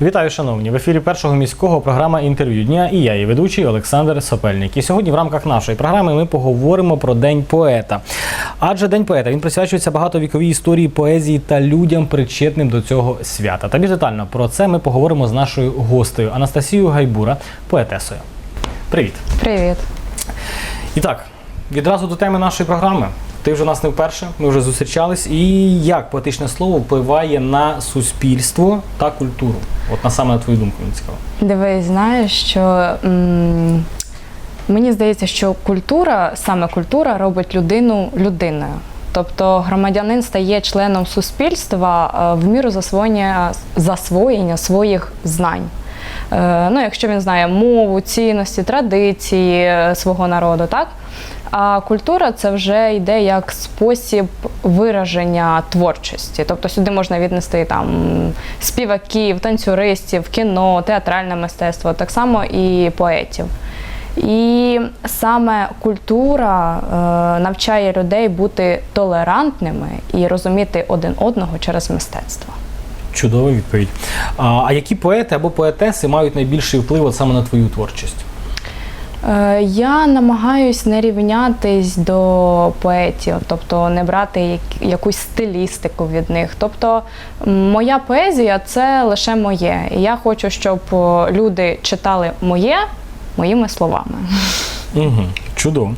Вітаю, шановні! В ефірі першого міського програма інтерв'ю дня і я, її ведучий Олександр Сопельник. І сьогодні в рамках нашої програми ми поговоримо про День поета. Адже День поета він присвячується багатовіковій історії поезії та людям, причетним до цього свята. Та більш детально про це ми поговоримо з нашою гостею Анастасією Гайбура, поетесою. Привіт! Привіт. І так, відразу до теми нашої програми. Ти вже у нас не вперше, ми вже зустрічались. І як поетичне слово впливає на суспільство та культуру? От на саме на твою думку мені цікаво. Дивись, знаєш, що м, мені здається, що культура, саме культура, робить людину людиною. Тобто громадянин стає членом суспільства е, в міру засвоєння, засвоєння своїх знань. Е, Ну, якщо він знає мову, цінності, традиції е, свого народу, так? А культура це вже йде як спосіб вираження творчості. Тобто сюди можна віднести там співаків, танцюристів, кіно, театральне мистецтво, так само і поетів. І саме культура е, навчає людей бути толерантними і розуміти один одного через мистецтво. Чудова відповідь. А, а які поети або поетеси мають найбільший вплив от саме на твою творчість? Е, Я намагаюсь не рівнятись до поетів, тобто не брати якусь стилістику від них. Тобто моя поезія це лише моє. І я хочу, щоб люди читали моє моїми словами. Угу, чудово.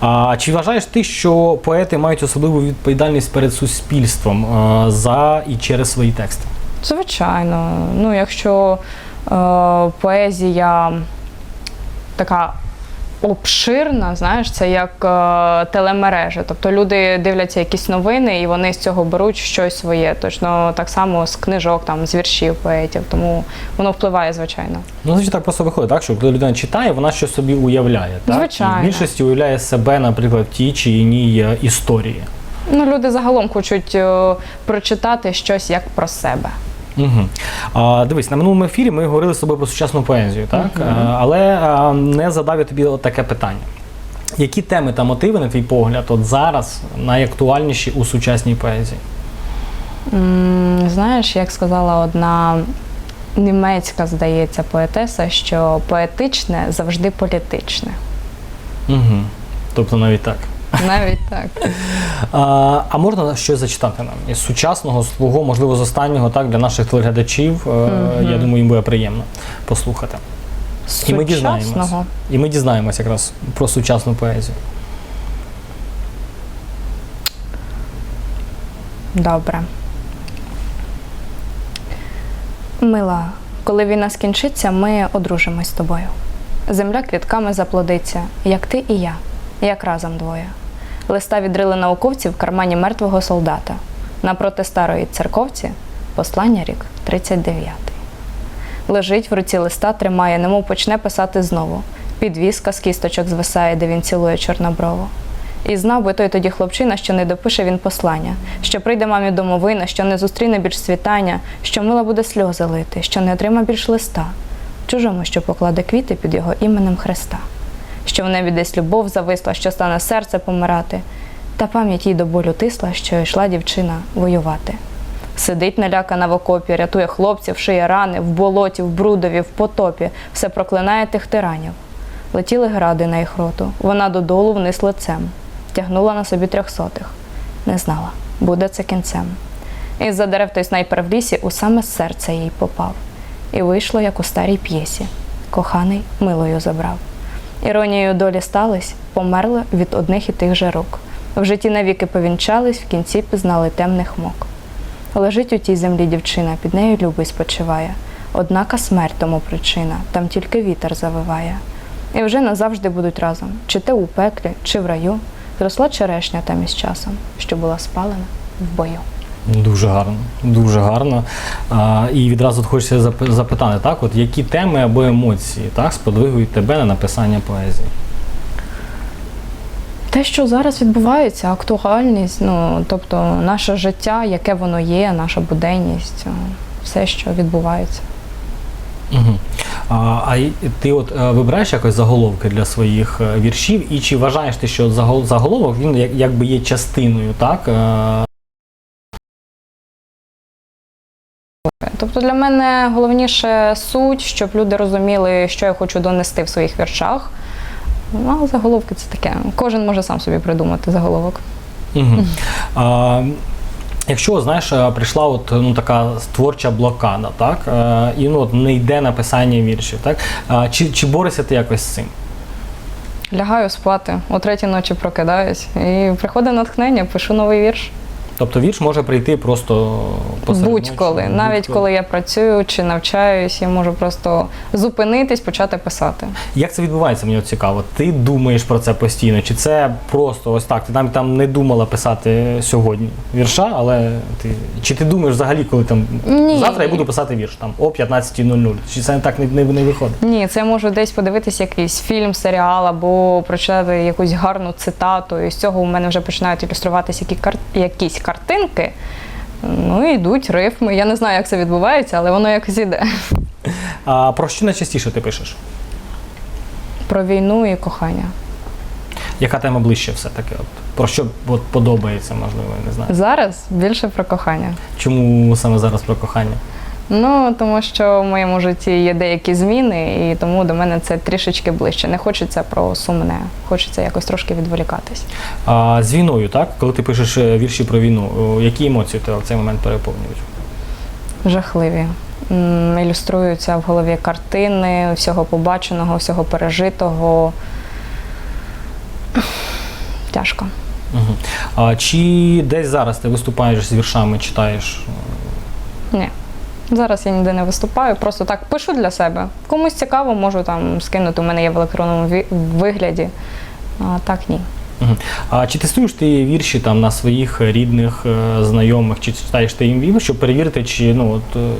А чи вважаєш ти, що поети мають особливу відповідальність перед суспільством за і через свої тексти? Звичайно, ну якщо е, поезія така обширна, знаєш, це як е, телемережа. Тобто люди дивляться якісь новини і вони з цього беруть щось своє. Точно так само з книжок, там, з віршів поетів. Тому воно впливає, звичайно. Ну, значить, так просто виходить, так, що коли людина читає, вона щось собі уявляє. Так? Звичайно. І в більшості уявляє себе, наприклад, в тій чи іній е, історії. Ну, люди загалом хочуть е, прочитати щось як про себе. Угу. А, дивись, на минулому ефірі ми говорили з тобою про сучасну поезію, так? А, але а, не задав я тобі таке питання. Які теми та мотиви, на твій погляд, от зараз найактуальніші у сучасній поезії? М, Знаєш, як сказала одна німецька, здається, поетеса, що поетичне завжди політичне. Угу. Тобто навіть так. Навіть так. А, а можна щось зачитати нам із сучасного свого, можливо, з останнього, так, для наших телеглядачів. Е, Я думаю, їм буде приємно послухати. І ми дізнаємось. І ми дізнаємось якраз про сучасну поезію. Добре. Мила, коли війна скінчиться, ми одружимось з тобою. Земля квітками заплодиться, як ти і я, як разом двоє. Листа відрили науковці в кармані мертвого солдата. Напроти старої церковці послання рік 39. Лежить в руці листа, тримає, немов почне писати знову. Підвіска з кісточок звисає, де він цілує чорноброву. І знав би той тоді хлопчина, що не допише він послання, що прийде мамі домовина, що не зустріне більш світання, що мила буде сльози лити, що не отрима більш листа, чужому, що покладе квіти під його іменем Христа, що в небі десь любов зависла, що стане серце помирати, та пам'ять їй до болю тисла, що йшла дівчина воювати. Сидить налякана в окопі, рятує хлопців, шиє рани, в болоті, в брудові, в потопі, все проклинає тих тиранів. Летіли гради на їх роту, вона додолу вниз лицем, тягнула на собі трьохсотих. Не знала, буде це кінцем. Із-за дерев той снайпер в лісі у саме серце їй попав. І вийшло, як у старій п'єсі. Коханий милою забрав. Іронією долі стались, померли від одних і тих же рук. В житті навіки повінчались, в кінці пізнали темних мок. Лежить у тій землі дівчина, під нею любий спочиває. Однака смерть тому причина, там тільки вітер завиває. І вже назавжди будуть разом, чи те у пеклі, чи в раю. Зросла черешня там із часом, що була спалена в бою. Дуже гарно, дуже гарно. А, і відразу от хочеться запитати, так, от які теми або емоції так, сподвигують тебе на написання поезії? Те, що зараз відбувається, актуальність, ну тобто наше життя, яке воно є, наша буденність, все, що відбувається. Угу. А, а ти от е, вибираєш якось заголовки для своїх е, віршів, і чи вважаєш ти, що загол- заголовок він якби є частиною, так? Тобто для мене головніше суть, щоб люди розуміли, що я хочу донести в своїх віршах. Ну, а заголовки це таке. Кожен може сам собі придумати заголовок. Угу. А, якщо знаєш, прийшла от ну така творча блокада, так е, і ну от не йде написання віршів, так а, чи, чи борешся ти якось з цим? Лягаю спати, о третій ночі прокидаюсь і приходить натхнення, пишу новий вірш. Тобто вірш може прийти просто посеред Будь-коли, навіть коли я працюю чи навчаюсь, я можу просто зупинитись, почати писати. Як це відбувається, мені цікаво. Ти думаєш про це постійно, чи це просто ось так? Ти там, там не думала писати сьогодні вірша, але ти чи ти думаєш взагалі, коли там Ні. завтра я буду писати вірш там о 15.00? Чи це так не, не, не виходить? Ні, це я можу десь подивитись якийсь фільм, серіал або прочитати якусь гарну цитату, і з цього у мене вже починають ілюструватися які якісь картинки. Ну і йдуть рифми. Я не знаю, як це відбувається, але воно якось іде. А про що найчастіше ти пишеш? Про війну і кохання. Яка тема ближче все-таки? Про що от, подобається, можливо, я не знаю. Зараз більше про кохання. Чому саме зараз про кохання? Ну тому що в моєму житті є деякі зміни, і тому до мене це трішечки ближче. Не хочеться про сумне, хочеться якось трошки відволікатись. А з війною, так? Коли ти пишеш е, вірші про війну, які емоції тебе в цей момент переповнюють? Жахливі. Ілюструються в голові картини, всього побаченого, всього пережитого. Тяжко. Угу. А чи десь зараз ти виступаєш з віршами, читаєш? Ні. Зараз я ніде не виступаю, просто так пишу для себе. Комусь цікаво, можу там скинути. У мене є в електронному вигляді. А так ні. А чи тестуєш ти вірші там на своїх рідних, е, знайомих, чи читаєш ти їм вірші, щоб перевірити, чи ну от е,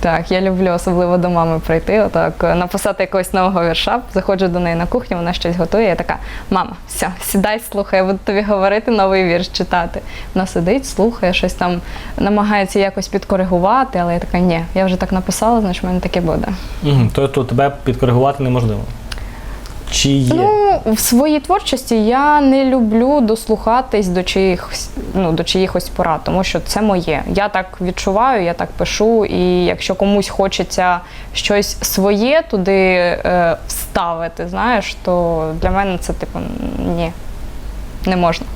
Так, я люблю особливо до мами прийти, отак е, написати якогось нового вірша. Заходжу до неї на кухню, вона щось готує. Я така: мама, все, сідай, слухай, я буду тобі говорити новий вірш читати. Вона сидить, слухає, щось там намагається якось підкоригувати, але я така, ні, я вже так написала, значить в мене таке буде. угу. то, то тебе підкоригувати неможливо. Чи є? Ну, в своїй творчості я не люблю дослухатись до чиїхось, ну, до чиїхось порад, тому що це моє. Я так відчуваю, я так пишу, і якщо комусь хочеться щось своє туди е, вставити, знаєш, то для мене це типу ні, не можна.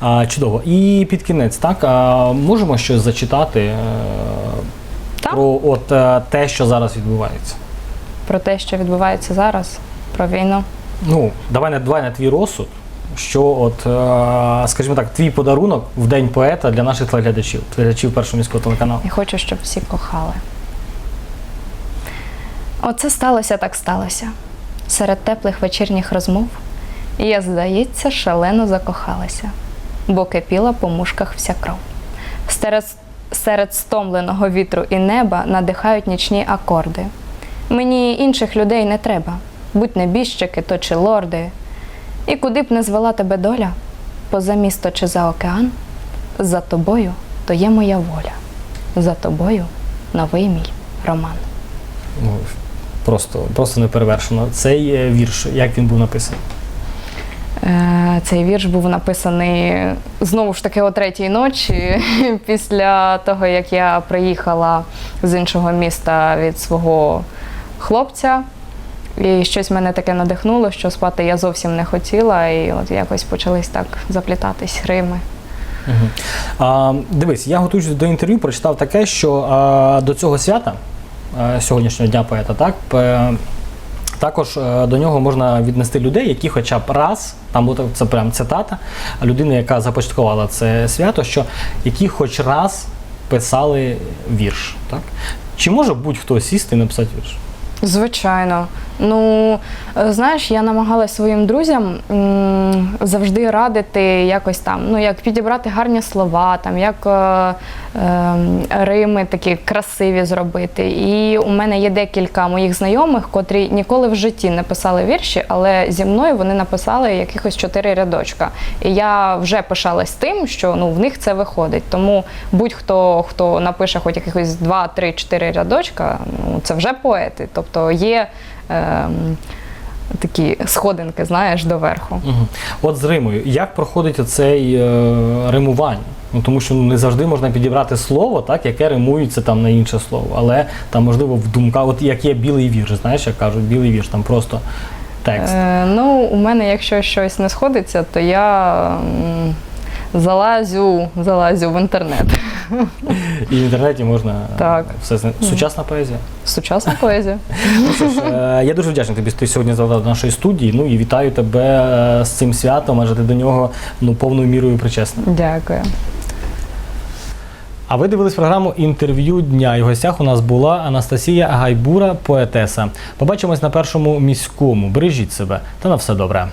А, чудово. І під кінець, так, а, можемо щось зачитати е, Так. про от, е, те, що зараз відбувається. Про те, що відбувається зараз, про війну. Ну, давай на давай на твій розсуд. Що, от, е, скажімо так, твій подарунок в день поета для наших телеглядачів, телеглядачів першого міського телеканалу. Я хочу, щоб всі кохали. Оце сталося, так сталося. Серед теплих вечірніх розмов я, здається, шалено закохалася, бо кипіла по мушках вся кров. Серед, серед стомленого вітру і неба надихають нічні акорди. Мені інших людей не треба, будь небіжчики то чи лорди. І куди б не звела тебе доля, поза місто чи за океан, за тобою то є моя воля, за тобою новий мій роман. Ну, просто, просто неперевершено. Цей е, вірш, як він був написаний? Е, Цей вірш був написаний знову ж таки о третій ночі, після того, як я приїхала з іншого міста від свого хлопця. І щось мене таке надихнуло, що спати я зовсім не хотіла, і от якось почались так заплітатись рими. Угу. А, дивись, я готуючись до інтерв'ю, прочитав таке, що а, до цього свята, а, сьогоднішнього дня поета, так, також е, до нього можна віднести людей, які хоча б раз, там це прям цитата, людини, яка започаткувала це свято, що які хоч раз писали вірш. Так? Чи може будь-хто сісти і написати вірш? Звичайно. Ну, е, знаєш, я намагалась своїм друзям завжди радити якось там, ну, як підібрати гарні слова, там, як е, е, рими такі красиві зробити. І у мене є декілька моїх знайомих, котрі ніколи в житті не писали вірші, але зі мною вони написали якихось чотири рядочка. І я вже пишалась тим, що ну, в них це виходить. Тому будь-хто, хто напише хоч якихось два, три, чотири рядочка, ну, це вже поети. Тобто є ем, такі сходинки, знаєш, доверху. Угу. От з Римою, як проходить оцей е, римування? Ну тому що ну, не завжди можна підібрати слово, так, яке римується там на інше слово. Але там, можливо, в думках, от як є білий вірш, знаєш, як кажуть, білий вірш, там просто текст. Е, ну, у мене, якщо щось не сходиться, то я м, залазю, залазю в інтернет. І в інтернеті можна Так. все знайти. Сучасна поезія. Сучасна поезія. Ну що ж, е, я дуже вдячний тобі, що ти сьогодні завдав до нашої студії. Ну і вітаю тебе е, з цим святом, адже ти до нього ну повною мірою причесна. Дякую. А ви дивились програму інтерв'ю дня. І в гостях у нас була Анастасія Гайбура, поетеса. Побачимось на першому міському. Бережіть себе та на все добре.